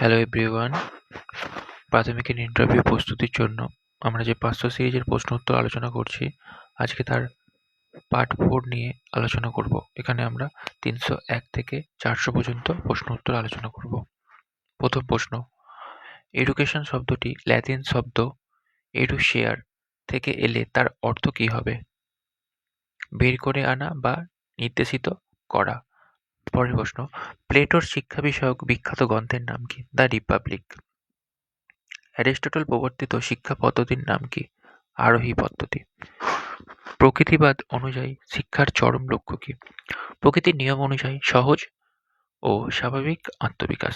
Hello everyone প্রাথমিকের interview প্রস্তুতির জন্য আমরা যে পাঁচশো সিরিজের প্রশ্ন উত্তর আলোচনা করছি, আজকে তার পার্ট ফোর নিয়ে আলোচনা করব। এখানে আমরা তিনশো এক থেকে চারশো পর্যন্ত প্রশ্ন উত্তর আলোচনা করব। প্রথম প্রশ্ন এডুকেশন শব্দটি ল্যাতিন শব্দ এডুশেয়ার থেকে এলে তার অর্থ কী হবে? বের করে আনা বা নির্দেশিত করা। পরের প্রশ্ন, প্লেটোর শিক্ষা বিষয়ক বিখ্যাত গ্রন্থের নাম কি? The Republic. অ্যারিস্টটল প্রবর্তিত শিক্ষা পদ্ধতির নাম কি? আরোহী পদ্ধতি। প্রকৃতিবাদ অনুযায়ী শিক্ষার চরম লক্ষ্য কি? প্রকৃতির নিয়ম অনুযায়ী সহজ ও স্বাভাবিক আত্মবিকাশ।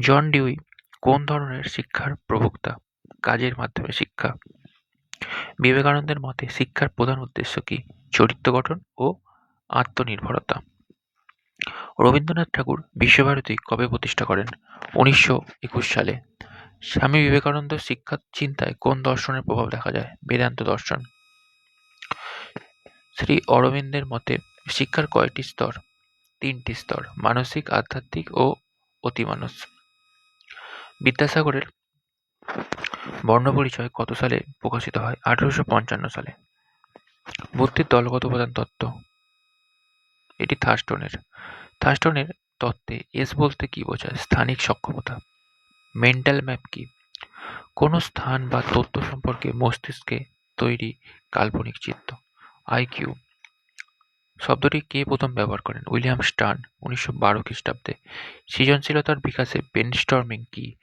জন ডিউই কোন ধরনের শিক্ষার প্রবক্তা? কাজের মাধ্যমে শিক্ষা। বিবেকানন্দের মতে শিক্ষার প্রধান উদ্দেশ্য কি? চরিত্র গঠন ও আত্মনির্ভরতা। রবীন্দ্রনাথ ঠাকুর বিশ্বভারতী কবে প্রতিষ্ঠা করেন? উনিশশো একুশ সালে। স্বামী বিবেকানন্দ শিক্ষা চিন্তায় কোন দর্শনের প্রভাব দেখা যায়? বেদান্ত দর্শন। শ্রী অরবিন্দের মতে, শিক্ষার কয়টি স্তর? তিনটি স্তর, মানসিক, আধ্যাত্মিক ও অতিমানস। বিদ্যাসাগরের বর্ণপরিচয় কত সালে প্রকাশিত হয়? আঠারোশো পঞ্চান্ন সালে। বুদ্ধির দলগত প্রধান তত্ত্ব। এটি থার্স্টনের থার্স্টনের তত্ত্বে এস বলতে কি বোঝায়? স্থানিক সক্ষমতা। মেন্টাল ম্যাপ কি? কোনো স্থান বা তথ্য সম্পর্কে মস্তিষ্কে তৈরি কাল্পনিক চিত্র। আইকিউ শব্দটি কে প্রথম ব্যবহার করেন? উইলিয়াম স্টার্ন, উনিশশো বারো খ্রিস্টাব্দে। সৃজনশীলতার বিকাশে ব্রেনস্টর্মিং কি?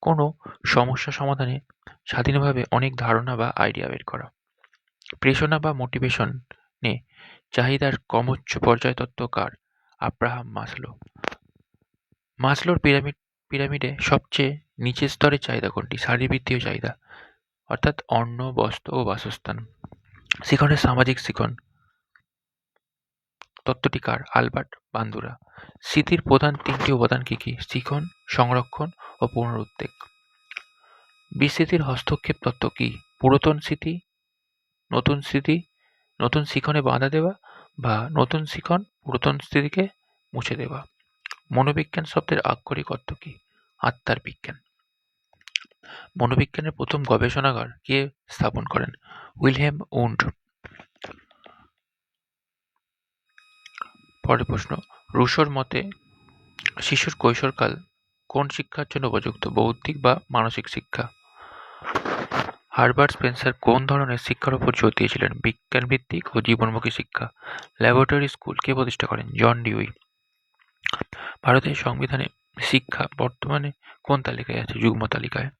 কোনো সমস্যা সমাধানে স্বাধীনভাবে অনেক ধারণা বা আইডিয়া বের করা। প্রেষণা বা মোটিভেশনে চাহিদার কমোচ্চ পর্যায় তত্ত্ব কার? Abraham Maslow. মাসলোর পিরামিড, পিরামিডে সবচেয়ে নিচের স্তরের চাহিদা কোনটি? শারীরবৃত্তীয় চাহিদা, অর্থাৎ অন্ন, বস্ত্র ও বাসস্থান। শিখনের সামাজিক শিখন। তত্ত্বটি কার? Albert Bandura. স্মৃতির প্রধান তিনটি উপাদান কী কী? শিখন, সংরক্ষণ ও পুনরুদ্বেগ। বিস্মৃতির হস্তক্ষেপ তত্ত্ব কী? পুরাতন স্মৃতি, নতুন স্মৃতি, নতুন শিখনে বাধা দেওয়া বা নতুন শিখন পুরাতন স্মৃতিকে মুছে দেওয়া। মনোবিজ্ঞান শব্দের আক্ষরিক অর্থ কি? আত্মার বিজ্ঞান। মনোবিজ্ঞানের প্রথম গবেষণাগার কে স্থাপন করেন? Wilhelm Wundt. পরের প্রশ্ন, রুশোর মতে শিশুর কৈশোরকাল কোন শিক্ষার জন্য উপযুক্ত, বৌদ্ধিক বা মানসিক শিক্ষা? হারবার্ট স্পেন্সার কোন ধরনের শিক্ষার উপর জোর দিয়েছিলেন? বিজ্ঞানভিত্তিক ও জীবনমুখী শিক্ষা? ল্যাবরেটরি স্কুল কে প্রতিষ্ঠা করেন? John Dewey. ভারতের সংবিধানে শিক্ষা বর্তমানে কোন তালিকায় আছে? যুগ্ম তালিকায়।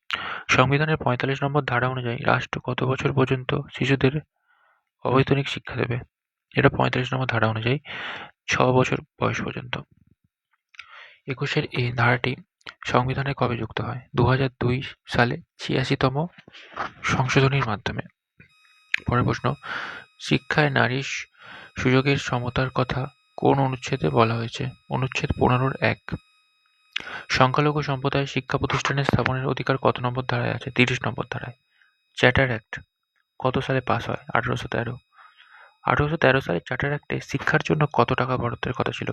সংবিধানের পঁয়তাল্লিশ নম্বর ধারা অনুযায়ী রাষ্ট্র কত বছর পর্যন্ত শিশুদের অবৈতনিক শিক্ষা দেবে? এটা পঁয়তাল্লিশ নম্বর ধারা অনুযায়ী ছ বছর বয়স পর্যন্ত। একুশের এই ধারাটি সংবিধানে কবে যুক্ত হয়? দু দুই সালে ছিয়াশিতম সংশোধনীর মাধ্যমে। পরের প্রশ্ন, শিক্ষায় নারীর সুযোগের সমতার কথা কোন অনুচ্ছেদে বলা হয়েছে? অনুচ্ছেদ পনেরোর এক। সংখ্যালঘু সম্প্রদায় শিক্ষা প্রতিষ্ঠানের স্থাপনের অধিকার কত নম্বর ধারায় আছে? তিরিশ নম্বর ধারায়। চ্যাটার অ্যাক্ট কত সালে পাস হয়? আঠারোশো তেরো। আঠারোশো তেরো সালে চ্যাটার অ্যাক্টে শিক্ষার জন্য কত টাকা বরাদ্দের কথা ছিল?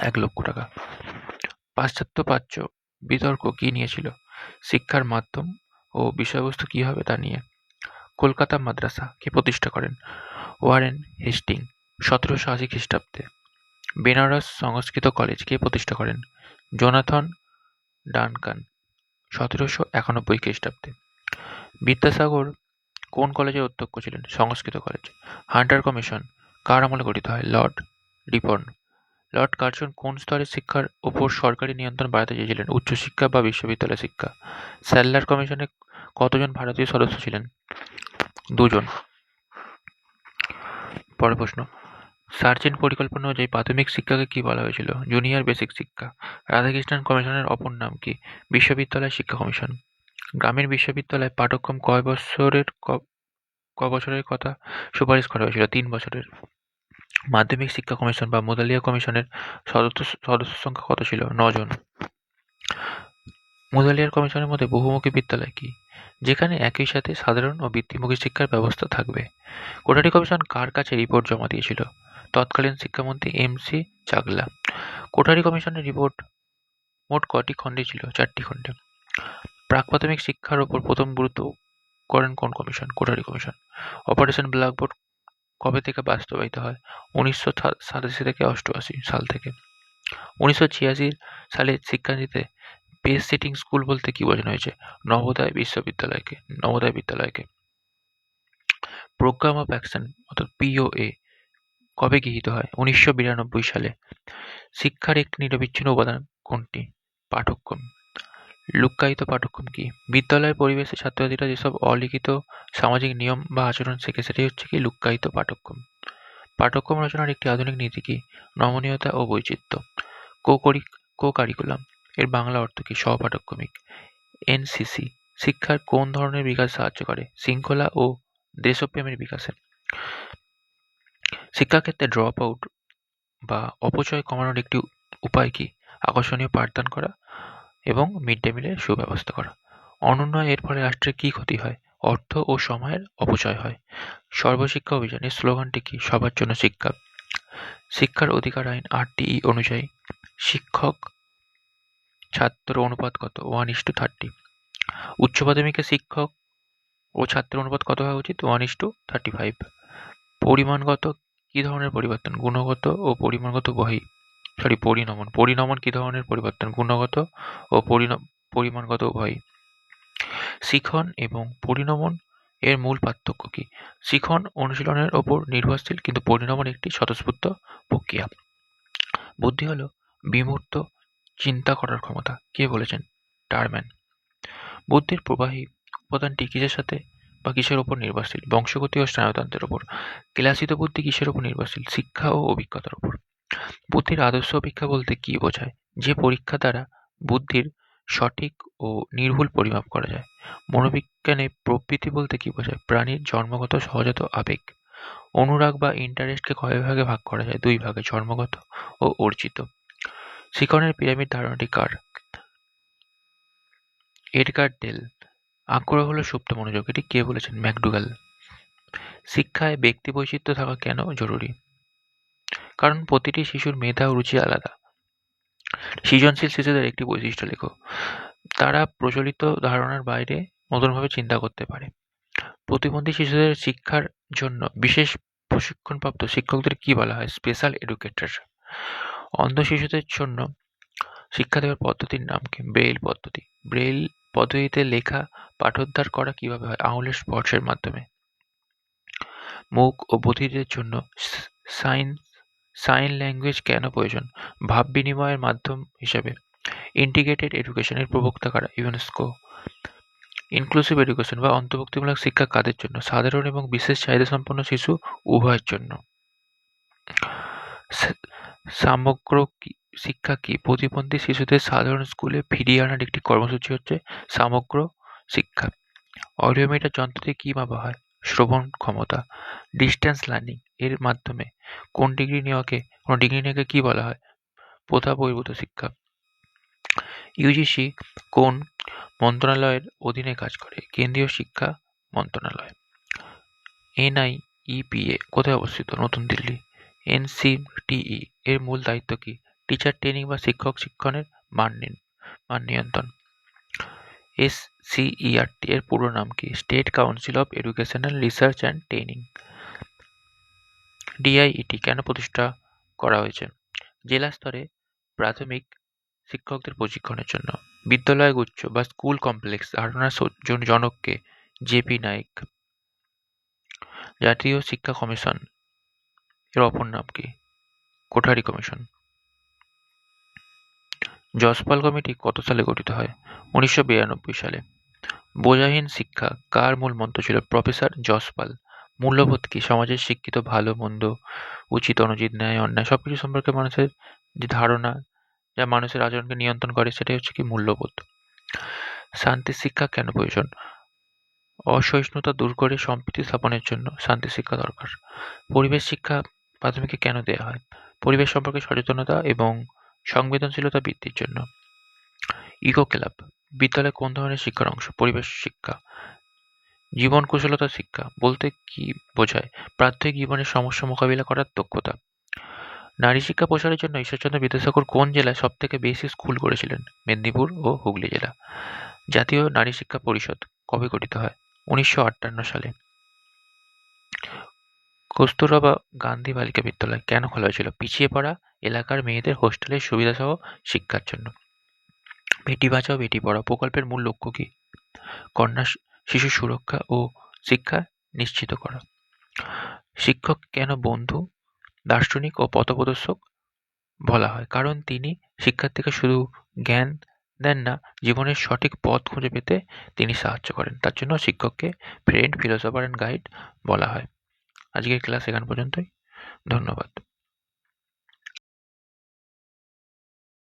এক লক্ষ টাকা। পাশ্চাত্য প্রাচ্য বিতর্ক কী নিয়েছিল? শিক্ষার মাধ্যম ও বিষয়বস্তু কী হবে তা নিয়ে? কলকাতা মাদ্রাসা কে প্রতিষ্ঠা করেন? ওয়ারেন হেস্টিং, সতেরোশো আশি খ্রিস্টাব্দে। বেনারস সংস্কৃত কলেজ কে প্রতিষ্ঠা করেন? জোনাথন ডানকান, সতেরোশো একানব্বই খ্রিস্টাব্দে। বিদ্যাসাগর কোন কলেজের অধ্যক্ষ ছিলেন? সংস্কৃত কলেজ। হান্টার কমিশন, কার আমলে গঠিত হয়? লর্ড রিপন লর্ড কার্জন কোন স্তরের শিক্ষার ওপর সরকারি নিয়ন্ত্রণ বাড়াতে চেয়েছিলেন? উচ্চশিক্ষা বা বিশ্ববিদ্যালয় শিক্ষা? স্যাল্লার কমিশনে কতজন ভারতীয় সদস্য ছিলেন? দুজন। পরের প্রশ্ন। সার্জেন্ট পরিকল্পনা অনুযায়ী প্রাথমিক শিক্ষাকে কি বলা হয়েছিল? জুনিয়র বেসিক শিক্ষা। রাধাকৃষ্ণন কমিশনের অপর নাম কি? বিশ্ববিদ্যালয় শিক্ষা কমিশন। গ্রামীণ বিশ্ববিদ্যালয় পাঠ্যক্রম কয় বছরের ক বছরের কথা সুপারিশ করা হয়েছিল? তিন বছরের। মাধ্যমিক শিক্ষা কমিশন বা মুদালিয়া কমিশনের সদস্য সদস্য সংখ্যা কত ছিল? নজন। মুদালিয়ার কমিশনের মধ্যে বহুমুখী বিদ্যালয় কি? যেখানে একই সাথে সাধারণ ও বৃত্তিমুখী শিক্ষার ব্যবস্থা থাকবে। কোঠারি কমিশন কার কাছে রিপোর্ট জমা দিয়েছিল? তৎকালীন শিক্ষামন্ত্রী এম সি চাগলা। কোঠারি কমিশনের রিপোর্ট মোট কটি খণ্ডে ছিল? চারটি খণ্ডে। প্রাক প্রাথমিক শিক্ষার ওপর প্রথম গুরুত্ব করেন কোন commission? Kothari commission. Operation blackboard কবে থেকে বাস্তবায়িত হয়? উনিশশো সাতাশি থেকে অষ্টআশি সাল থেকে। উনিশশো ছিয়াশি সালে শিক্ষানীতিতে পেস সেটিং স্কুল বলতে কি বোঝানো হয়েছে? নবোদয় বিশ্ববিদ্যালয়কে, নবোদয় বিদ্যালয়কে। প্রোগ্রাম অফ অ্যাকশন অর্থাৎ পিওএ কবে গৃহীত হয়? উনিশশো বিরানব্বই সালে। শিক্ষার একটি নিরবিচ্ছিন্ন উপাদান কোনটি? পাঠ্যক্রম লুক্কায়িত পাঠ্যক্রম কি? বিদ্যালয়ের পরিবেশে ছাত্রছাত্রীরা যেসব অলিখিত সামাজিক নিয়ম বা আচরণ শেখে, সেটাই হচ্ছে কি লুক্কায়িত পাঠ্যক্রম পাঠ্যক্রম রচনার একটি আধুনিক নীতি কি? নমনীয়তা ও বৈচিত্র্য। কো কো কারিকুলাম এর বাংলা অর্থ কি? সহপাঠক্রমিক এনসিসি, শিক্ষার কোন ধরনের বিকাশ সাহায্য করে? শৃঙ্খলা ও দেশপ্রেমের বিকাশে শিক্ষাক্ষেত্রে ড্রপ আউট বা অপচয় কমানোর একটি উপায় কি? আকর্ষণীয় পাঠদান করা। এবং মিড ডে মিলের সুব্যবস্থা করা। অনুন্নয় এর ফলে রাষ্ট্রের কী ক্ষতি হয়? অর্থ ও সময়ের অপচয় হয়। সর্বশিক্ষা অভিযানের স্লোগানটি কি? সবার জন্য শিক্ষা। শিক্ষার অধিকার আইন আরটিই অনুযায়ী শিক্ষক ছাত্র অনুপাত কত? ওয়ান ইস টু থার্টি উচ্চ মাধ্যমিকে শিক্ষক ও ছাত্র অনুপাত কত হওয়া উচিত? One is to thirty five পরিমাণগত কী ধরনের পরিবর্তন? গুণগত ও পরিমাণগত বহি সরি পরিণমন। পরিণমন কী ধরনের পরিবর্তন? গুণগত ও পরিমাণগত উভয়ই। শিখন এবং পরিণমন এর মূল পার্থক্য কি? শিখন অনুশীলনের ওপর নির্ভরশীল, কিন্তু পরিণমন একটি স্বতঃস্ফূর্ত প্রক্রিয়া। বুদ্ধি হলো বিমূর্ত চিন্তা করার ক্ষমতা। কে বলেছেন? টারম্যান। বুদ্ধির প্রবাহী উপাদানটি কিসের সাথে বা কিসের ওপর নির্ভরশীল? বংশগতি ও স্নায়ুতন্ত্রের ওপর। ক্লাসিত বুদ্ধি কিসের ওপর নির্ভরশীল? শিক্ষা ও অভিজ্ঞতার ওপর। বুদ্ধির আদর্শ অপেক্ষা বলতে কী বোঝায়? যে পরীক্ষা দ্বারা বুদ্ধির সঠিক ও নির্ভুল পরিমাপ করা যায়। মনোবিজ্ঞানে প্রবৃত্তি বলতে কী বোঝায়? প্রাণীর জন্মগত, সহজাত আবেগ। অনুরাগ বা ইন্টারেস্টকে কয় ভাগে ভাগ করা যায়? দুই ভাগে, জন্মগত ও অর্জিত। শিকনের পিরামিড ধারণাটি কার? Edgar del. আগ্রহ হলো সুপ্ত মনোযোগ। এটি কে বলেছেন? ম্যাকডুগাল। শিক্ষায় ব্যক্তি বৈচিত্র্য থাকা কেন জরুরি? কারণ প্রতিটি শিশুর মেধা ও রুচি আলাদা। সৃজনশীল শিশুদের একটি বৈশিষ্ট্য লেখো। তারা প্রচলিত ধারণার বাইরে নতুনভাবে চিন্তা করতে পারে। প্রতিবন্ধী শিশুদের শিক্ষার জন্য বিশেষ প্রশিক্ষণপ্রাপ্ত শিক্ষকদের কি বলা হয়? Special educator. অন্ধ শিশুদের জন্য শিক্ষা দেওয়ার পদ্ধতির নাম কি? ব্রেইল পদ্ধতি। ব্রেইল পদ্ধতিতে লেখা, পাঠোদ্ধার করা কীভাবে হয়? আঙুলের স্পর্শের মাধ্যমে। মুখ ও বধিরদের জন্য সাইন সাইন ল্যাঙ্গুয়েজ কেন প্রয়োজন? ভাব বিনিময়ের মাধ্যম হিসাবে। ইন্টিগ্রেটেড এডুকেশনের প্রবক্তা কারা? ইউনেস্কো। ইনক্লুসিভ এডুকেশন বা অন্তর্ভুক্তিমূলক শিক্ষা কাদের জন্য? সাধারণ এবং বিশেষ চাহিদা সম্পন্ন শিশু উভয়ের জন্য। সমগ্র শিক্ষা কি? প্রতিবন্ধী শিশুদের সাধারণ স্কুলে ফিরিয়ে আনার একটি কর্মসূচি হচ্ছে সমগ্র শিক্ষা। অডিওমিটার যন্ত্রটি কি মাপা হয় শ্রবণ ক্ষমতা ডিস্টেন্স লার্নিং এর মাধ্যমে কোন ডিগ্রি নেওয়াকে, কোনো ডিগ্রি নেওয়াকে কি বলা হয়? প্রথা বহির্ভূত শিক্ষা। ইউজিসি কোন মন্ত্রণালয়ের অধীনে কাজ করে? কেন্দ্রীয় শিক্ষা মন্ত্রণালয়। এনআইইপিএ কোথায় অবস্থিত? নতুন দিল্লি। এনসিটিই এর মূল দায়িত্ব কি? টিচার ট্রেনিং বা শিক্ষক শিক্ষণের মান মান নিয়ন্ত্রণ। এসসিইআরটি এর পুরো নাম কি? State council of educational research and training DIET কেন প্রতিষ্ঠা করা হয়েছে? জেলা স্তরে প্রাথমিক শিক্ষকদের প্রশিক্ষণের জন্য। বিদ্যালয় গুচ্ছ বা স্কুল কমপ্লেক্স ধারণার জনককে জেপি নাইক। জাতীয় শিক্ষা কমিশন এর অপর নাম কি? কোঠারি কমিশন। যশপাল কমিটি কত সালে গঠিত হয়? উনিশশো বিরানব্বই সালে। বোঝাহীন শিক্ষা কার মূল মন্ত্র ছিল? প্রফেসর যশপাল মূল্যবোধ কি? সমাজের শিক্ষিত, ভালো, মন্দ, উচিত, অনুচিত, ন্যায়, অন্যায় সব কিছু সম্পর্কে মানুষের যে ধারণা যা মানুষের আচরণকে নিয়ন্ত্রণ করে, সেটাই হচ্ছে কি মূল্যবোধ? শান্তি শিক্ষা কেন প্রয়োজন? অসহিষ্ণুতা দূর করে সম্প্রীতি স্থাপনের জন্য শান্তি শিক্ষা দরকার। পরিবেশ শিক্ষা প্রাথমিকে কেন দেওয়া হয়? পরিবেশ সম্পর্কে সচেতনতা এবং সংবেদনশীলতা বৃদ্ধির জন্য। ইকো ক্লাব বিদ্যালয়ে কোন ধরনের শিক্ষার অংশ? পরিবেশ শিক্ষা জীবন কুশলতা শিক্ষা, বলতে কি বোঝায়? প্রাত্যহিক জীবনের সমস্যা মোকাবিলা করার দক্ষতা। নারী শিক্ষা প্রসারের জন্য ঈশ্বরচন্দ্র বিদ্যাসাগর কোন জেলায় সব থেকে বেশি স্কুল করেছিলেন মেদিনীপুর ও হুগলি জেলা। জাতীয় নারী শিক্ষা পরিষদ কবে গঠিত হয়? উনিশশো আটান্ন সালে। কস্তুরবা গান্ধী বালিকা বিদ্যালয় কেন খোলা হয়েছিল? পিছিয়ে পড়া এলাকার মেয়েদের হোস্টেলের সুবিধাসহ শিক্ষার জন্য। বেটি বাঁচাও, বেটি পড়াও প্রকল্পের মূল লক্ষ্য কী? কন্যা শিশু সুরক্ষা ও শিক্ষা নিশ্চিত করা। শিক্ষক কেন বন্ধু, দার্শনিক ও পথপ্রদর্শক বলা হয়? কারণ তিনি শিক্ষার্থীকে শুধু জ্ঞান দেন না, জীবনের সঠিক পথ খুঁজে পেতে তিনি সাহায্য করেন। তার জন্য শিক্ষককে ফ্রেন্ড, ফিলোসফার অ্যান্ড গাইড বলা হয়। আজকের ক্লাস এখান পর্যন্তই। ধন্যবাদ।